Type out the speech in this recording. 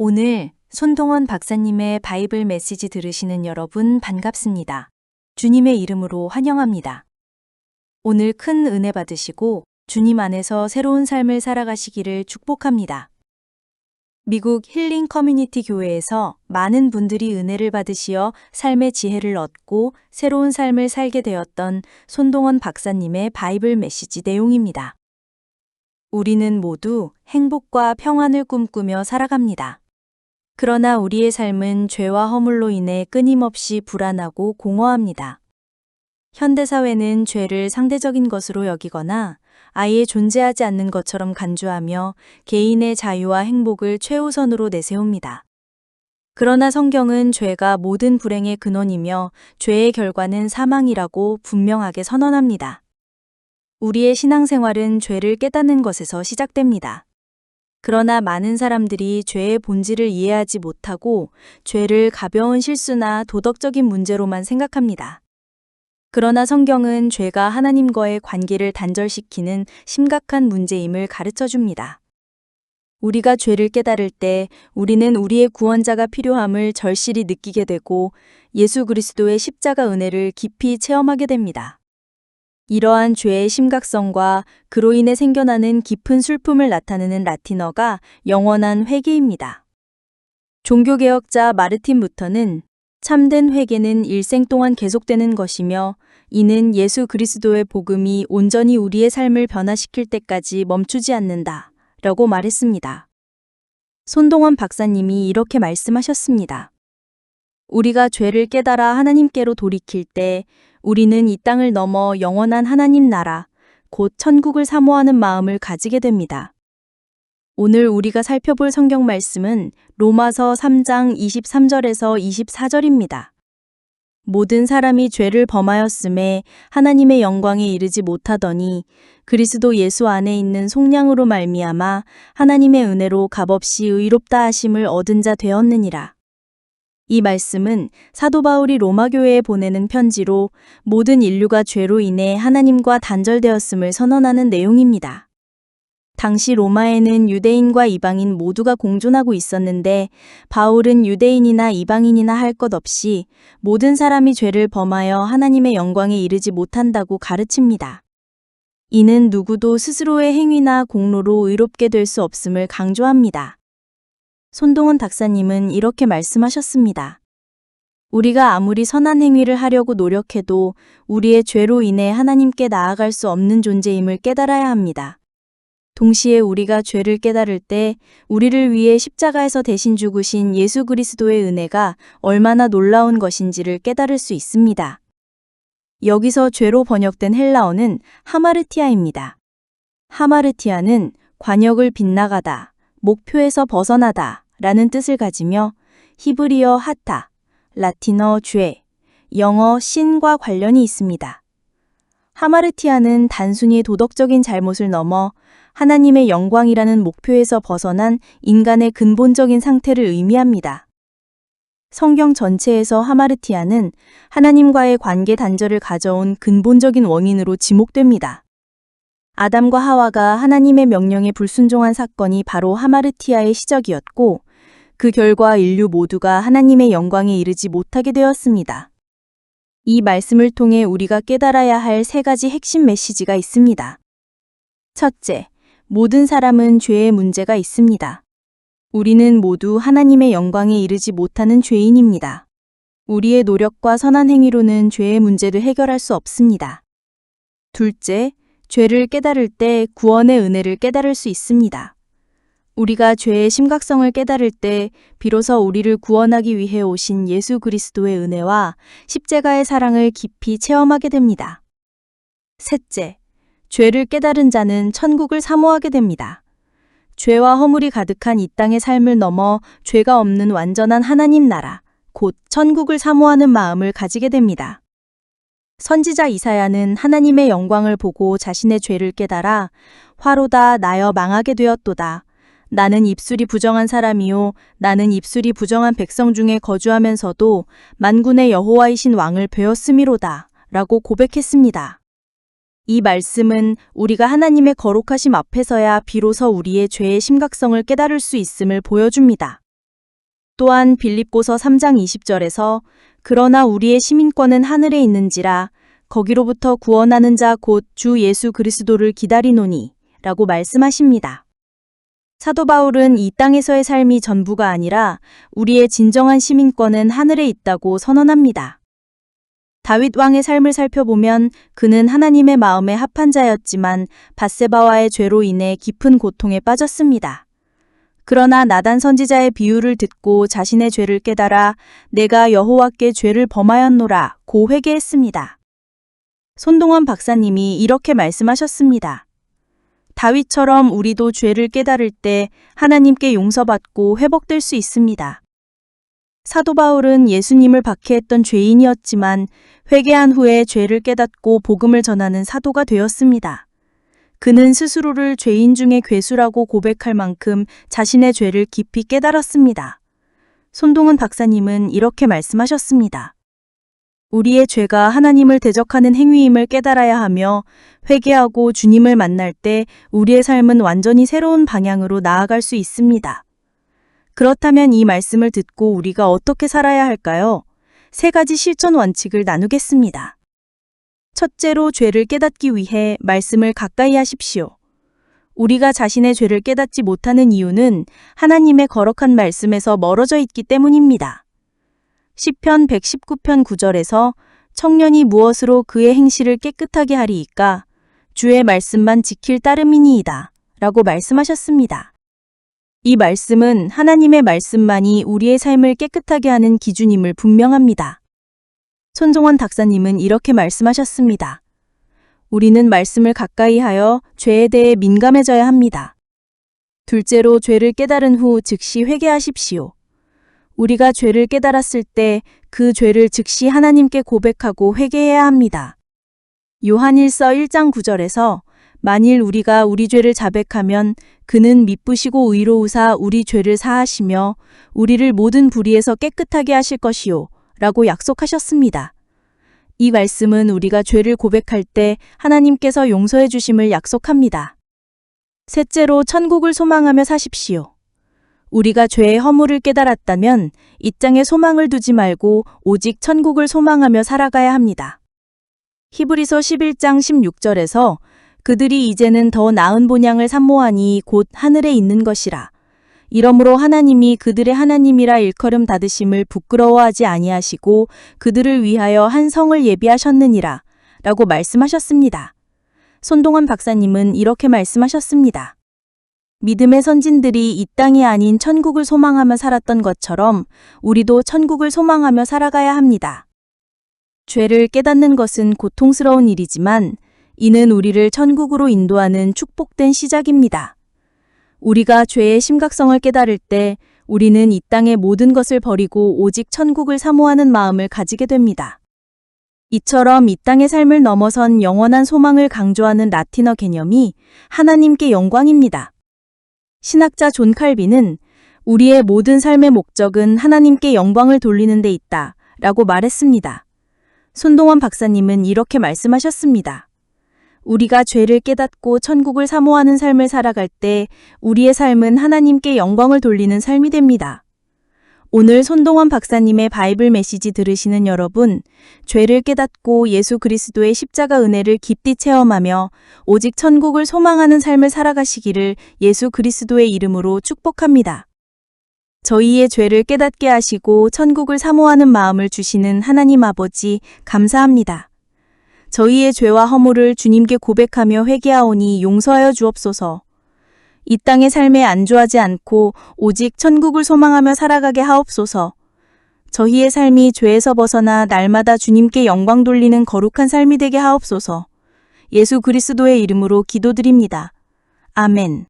오늘 손동원 박사님의 바이블 메시지 들으시는 여러분 반갑습니다. 주님의 이름으로 환영합니다. 오늘 큰 은혜 받으시고 주님 안에서 새로운 삶을 살아가시기를 축복합니다. 미국 힐링 커뮤니티 교회에서 많은 분들이 은혜를 받으시어 삶의 지혜를 얻고 새로운 삶을 살게 되었던 손동원 박사님의 바이블 메시지 내용입니다. 우리는 모두 행복과 평안을 꿈꾸며 살아갑니다. 그러나 우리의 삶은 죄와 허물로 인해 끊임없이 불안하고 공허합니다. 현대사회는 죄를 상대적인 것으로 여기거나 아예 존재하지 않는 것처럼 간주하며 개인의 자유와 행복을 최우선으로 내세웁니다. 그러나 성경은 죄가 모든 불행의 근원이며 죄의 결과는 사망이라고 분명하게 선언합니다. 우리의 신앙생활은 죄를 깨닫는 것에서 시작됩니다. 그러나 많은 사람들이 죄의 본질을 이해하지 못하고 죄를 가벼운 실수나 도덕적인 문제로만 생각합니다. 그러나 성경은 죄가 하나님과의 관계를 단절시키는 심각한 문제임을 가르쳐 줍니다. 우리가 죄를 깨달을 때 우리는 우리의 구원자가 필요함을 절실히 느끼게 되고 예수 그리스도의 십자가 은혜를 깊이 체험하게 됩니다. 이러한 죄의 심각성과 그로 인해 생겨나는 깊은 슬픔을 나타내는 라틴어가 영원한 회개입니다. 종교개혁자 마르틴 부터는 참된 회개는 일생 동안 계속되는 것이며 이는 예수 그리스도의 복음이 온전히 우리의 삶을 변화시킬 때까지 멈추지 않는다. 라고 말했습니다. 손동원 박사님이 이렇게 말씀하셨습니다. 우리가 죄를 깨달아 하나님께로 돌이킬 때 우리는 이 땅을 넘어 영원한 하나님 나라, 곧 천국을 사모하는 마음을 가지게 됩니다. 오늘 우리가 살펴볼 성경 말씀은 로마서 3장 23절에서 24절입니다. 모든 사람이 죄를 범하였음에 하나님의 영광에 이르지 못하더니 그리스도 예수 안에 있는 속량으로 말미암아 하나님의 은혜로 값없이 의롭다 하심을 얻은 자 되었느니라. 이 말씀은 사도 바울이 로마 교회에 보내는 편지로 모든 인류가 죄로 인해 하나님과 단절되었음을 선언하는 내용입니다. 당시 로마에는 유대인과 이방인 모두가 공존하고 있었는데 바울은 유대인이나 이방인이나 할 것 없이 모든 사람이 죄를 범하여 하나님의 영광에 이르지 못한다고 가르칩니다. 이는 누구도 스스로의 행위나 공로로 의롭게 될 수 없음을 강조합니다. 손동원 박사님은 이렇게 말씀하셨습니다. 우리가 아무리 선한 행위를 하려고 노력해도 우리의 죄로 인해 하나님께 나아갈 수 없는 존재임을 깨달아야 합니다. 동시에 우리가 죄를 깨달을 때 우리를 위해 십자가에서 대신 죽으신 예수 그리스도의 은혜가 얼마나 놀라운 것인지를 깨달을 수 있습니다. 여기서 죄로 번역된 헬라어는 하마르티아입니다. 하마르티아는 관역을 빗나가다, 목표에서 벗어나다 라는 뜻을 가지며 히브리어 하타, 라틴어 죄, 영어 신과 관련이 있습니다. 하마르티아는 단순히 도덕적인 잘못을 넘어 하나님의 영광이라는 목표에서 벗어난 인간의 근본적인 상태를 의미합니다. 성경 전체에서 하마르티아는 하나님과의 관계 단절을 가져온 근본적인 원인으로 지목됩니다. 아담과 하와가 하나님의 명령에 불순종한 사건이 바로 하마르티아의 시작이었고, 그 결과 인류 모두가 하나님의 영광에 이르지 못하게 되었습니다. 이 말씀을 통해 우리가 깨달아야 할 세 가지 핵심 메시지가 있습니다. 첫째, 모든 사람은 죄의 문제가 있습니다. 우리는 모두 하나님의 영광에 이르지 못하는 죄인입니다. 우리의 노력과 선한 행위로는 죄의 문제를 해결할 수 없습니다. 둘째, 죄를 깨달을 때 구원의 은혜를 깨달을 수 있습니다. 우리가 죄의 심각성을 깨달을 때 비로소 우리를 구원하기 위해 오신 예수 그리스도의 은혜와 십자가의 사랑을 깊이 체험하게 됩니다. 셋째, 죄를 깨달은 자는 천국을 사모하게 됩니다. 죄와 허물이 가득한 이 땅의 삶을 넘어 죄가 없는 완전한 하나님 나라, 곧 천국을 사모하는 마음을 가지게 됩니다. 선지자 이사야는 하나님의 영광을 보고 자신의 죄를 깨달아 화로다 나여 망하게 되었도다. 나는 입술이 부정한 사람이요 나는 입술이 부정한 백성 중에 거주하면서도 만군의 여호와이신 왕을 배웠음이로다 라고 고백했습니다. 이 말씀은 우리가 하나님의 거룩하심 앞에서야 비로소 우리의 죄의 심각성을 깨달을 수 있음을 보여줍니다. 또한 빌립보서 3장 20절에서 그러나 우리의 시민권은 하늘에 있는지라 거기로부터 구원하는 자 곧 주 예수 그리스도를 기다리노니 라고 말씀하십니다. 사도 바울은 이 땅에서의 삶이 전부가 아니라 우리의 진정한 시민권은 하늘에 있다고 선언합니다. 다윗 왕의 삶을 살펴보면 그는 하나님의 마음에 합한 자였지만 바세바와의 죄로 인해 깊은 고통에 빠졌습니다. 그러나 나단 선지자의 비유를 듣고 자신의 죄를 깨달아 내가 여호와께 죄를 범하였노라 고 회개했습니다. 손동원 박사님이 이렇게 말씀하셨습니다. 다윗처럼 우리도 죄를 깨달을 때 하나님께 용서받고 회복될 수 있습니다. 사도 바울은 예수님을 박해했던 죄인이었지만 회개한 후에 죄를 깨닫고 복음을 전하는 사도가 되었습니다. 그는 스스로를 죄인 중에 괴수라고 고백할 만큼 자신의 죄를 깊이 깨달았습니다. 손동은 박사님은 이렇게 말씀하셨습니다. 우리의 죄가 하나님을 대적하는 행위임을 깨달아야 하며 회개하고 주님을 만날 때 우리의 삶은 완전히 새로운 방향으로 나아갈 수 있습니다. 그렇다면 이 말씀을 듣고 우리가 어떻게 살아야 할까요? 세 가지 실천 원칙을 나누겠습니다. 첫째로 죄를 깨닫기 위해 말씀을 가까이 하십시오. 우리가 자신의 죄를 깨닫지 못하는 이유는 하나님의 거룩한 말씀에서 멀어져 있기 때문입니다. 시편 119편 9절에서 청년이 무엇으로 그의 행실을 깨끗하게 하리이까 주의 말씀만 지킬 따름이니이다 라고 말씀하셨습니다. 이 말씀은 하나님의 말씀만이 우리의 삶을 깨끗하게 하는 기준임을 분명합니다. 손종원 박사님은 이렇게 말씀하셨습니다. 우리는 말씀을 가까이 하여 죄에 대해 민감해져야 합니다. 둘째로 죄를 깨달은 후 즉시 회개하십시오. 우리가 죄를 깨달았을 때 그 죄를 즉시 하나님께 고백하고 회개해야 합니다. 요한일서 1장 9절에서 만일 우리가 우리 죄를 자백하면 그는 미쁘시고 의로우사 우리 죄를 사하시며 우리를 모든 불의에서 깨끗하게 하실 것이요 라고 약속하셨습니다. 이 말씀은 우리가 죄를 고백할 때 하나님께서 용서해 주심을 약속합니다. 셋째로 천국을 소망하며 사십시오. 우리가 죄의 허물을 깨달았다면 이 땅에 소망을 두지 말고 오직 천국을 소망하며 살아가야 합니다. 히브리서 11장 16절에서 그들이 이제는 더 나은 본향을 산모하니 곧 하늘에 있는 것이라. 이러므로 하나님이 그들의 하나님이라 일컬음 닫으심을 부끄러워하지 아니하시고 그들을 위하여 한 성을 예비하셨느니라. 라고 말씀하셨습니다. 손동원 박사님은 이렇게 말씀하셨습니다. 믿음의 선진들이 이 땅이 아닌 천국을 소망하며 살았던 것처럼 우리도 천국을 소망하며 살아가야 합니다. 죄를 깨닫는 것은 고통스러운 일이지만 이는 우리를 천국으로 인도하는 축복된 시작입니다. 우리가 죄의 심각성을 깨달을 때 우리는 이 땅의 모든 것을 버리고 오직 천국을 사모하는 마음을 가지게 됩니다. 이처럼 이 땅의 삶을 넘어선 영원한 소망을 강조하는 라틴어 개념이 하나님께 영광입니다. 신학자 존 칼빈은 우리의 모든 삶의 목적은 하나님께 영광을 돌리는 데 있다 라고 말했습니다. 손동원 박사님은 이렇게 말씀하셨습니다. 우리가 죄를 깨닫고 천국을 사모하는 삶을 살아갈 때 우리의 삶은 하나님께 영광을 돌리는 삶이 됩니다. 오늘 손동원 박사님의 바이블 메시지 들으시는 여러분, 죄를 깨닫고 예수 그리스도의 십자가 은혜를 깊이 체험하며 오직 천국을 소망하는 삶을 살아가시기를 예수 그리스도의 이름으로 축복합니다. 저희의 죄를 깨닫게 하시고 천국을 사모하는 마음을 주시는 하나님 아버지 감사합니다. 저희의 죄와 허물을 주님께 고백하며 회개하오니 용서하여 주옵소서. 이 땅의 삶에 안주하지 않고 오직 천국을 소망하며 살아가게 하옵소서. 저희의 삶이 죄에서 벗어나 날마다 주님께 영광 돌리는 거룩한 삶이 되게 하옵소서. 예수 그리스도의 이름으로 기도드립니다. 아멘.